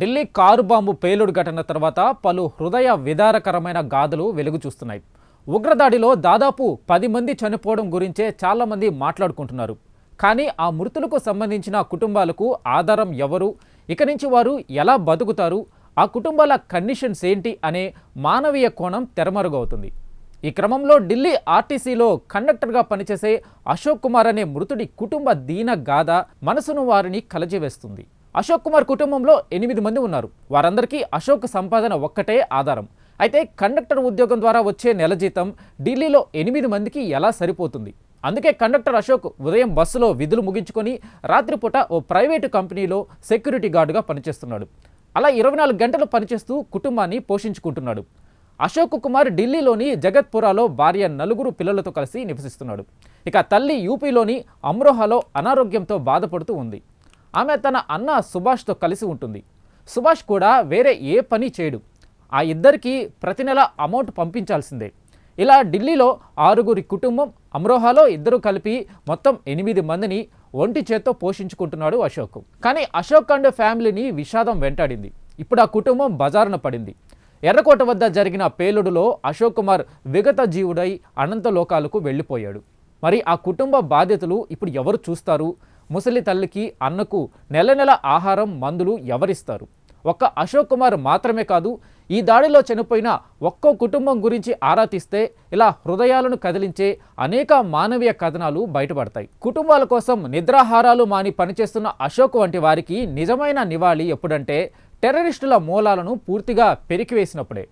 Delhi car bomb పేలుడు ఘటన తర్వాత పలు హృదయ విదారకరమైన గాథలు వెలుగు చూస్తున్నాయి. ఉగ్రదాడిలో దాదాపు పది మంది చనిపోవడం గురించే చాలామంది మాట్లాడుకుంటున్నారు. కానీ ఆ మృతులకు సంబంధించిన కుటుంబాలకు ఆధారం ఎవరు? ఇక నుంచి వారు ఎలా బతుకుతారు? ఆ కుటుంబాల కండిషన్స్ ఏంటి అనే మానవీయ కోణం తెరమరుగవుతుంది. ఈ క్రమంలో ఢిల్లీ ఆర్టీసీలో కండక్టర్గా పనిచేసే అశోక్ కుమార్ అనే మృతుడి కుటుంబ దీన గాథ మనసును వారిని కలచివేస్తుంది అశోక్ కుమార్ కుటుంబంలో ఎనిమిది మంది ఉన్నారు. వారందరికీ అశోక్ సంపాదన ఒక్కటే ఆధారం. అయితే కండక్టర్ ఉద్యోగం ద్వారా వచ్చే నెల జీతం ఢిల్లీలో ఎనిమిది మందికి ఎలా సరిపోతుంది? అందుకే కండక్టర్ అశోక్ ఉదయం బస్సులో విధులు ముగించుకొని రాత్రిపూట ఓ ప్రైవేటు కంపెనీలో సెక్యూరిటీ గార్డుగా పనిచేస్తున్నాడు. అలా ఇరవై నాలుగు గంటలు పనిచేస్తూ కుటుంబాన్ని పోషించుకుంటున్నాడు. అశోక్ కుమార్ ఢిల్లీలోని జగత్పురాలో భార్య నలుగురు పిల్లలతో కలిసి నివసిస్తున్నాడు. ఇక తల్లి యూపీలోని అమ్రోహాలో అనారోగ్యంతో బాధపడుతూ ఉంది. ఆమె తన అన్న సుభాష్తో కలిసి ఉంటుంది. సుభాష్ కూడా వేరే ఏ పని చేయడు. ఆ ఇద్దరికి ప్రతి నెల అమౌంట్ పంపించాల్సిందే. ఇలా ఢిల్లీలో ఆరుగురి కుటుంబం అమ్రోహాలో ఇద్దరు కలిపి మొత్తం ఎనిమిది మందిని ఒంటి చేత్తో పోషించుకుంటున్నాడు అశోక్. కానీ అశోక్ అండ్ ఫ్యామిలీని విషాదం వెంటాడింది. ఇప్పుడు ఆ కుటుంబం బజారున పడింది. ఎర్రకోట వద్ద జరిగిన పేలుడులో అశోక్ కుమార్ విగత జీవుడై అనంత లోకాలకు వెళ్ళిపోయాడు. మరి ఆ కుటుంబ బాధ్యతలు ఇప్పుడు ఎవరు చూస్తారు? ముసలి తల్లికి అన్నకు నెల నెల ఆహారం మందులు ఎవరిస్తారు? ఒక్క అశోక్ కుమార్ మాత్రమే కాదు ఈ దాడిలో చనిపోయిన ఒక్కో కుటుంబం గురించి ఆరా తీస్తే ఇలా హృదయాలను కదిలించే అనేక మానవీయ కథనాలు బయటపడతాయి. కుటుంబాల కోసం నిద్రాహారాలు మాని పనిచేస్తున్న అశోక్ వంటి వారికి నిజమైన నివాళి ఎప్పుడంటే టెర్రరిస్టుల మూలాలను పూర్తిగా పెరికివేసినప్పుడే.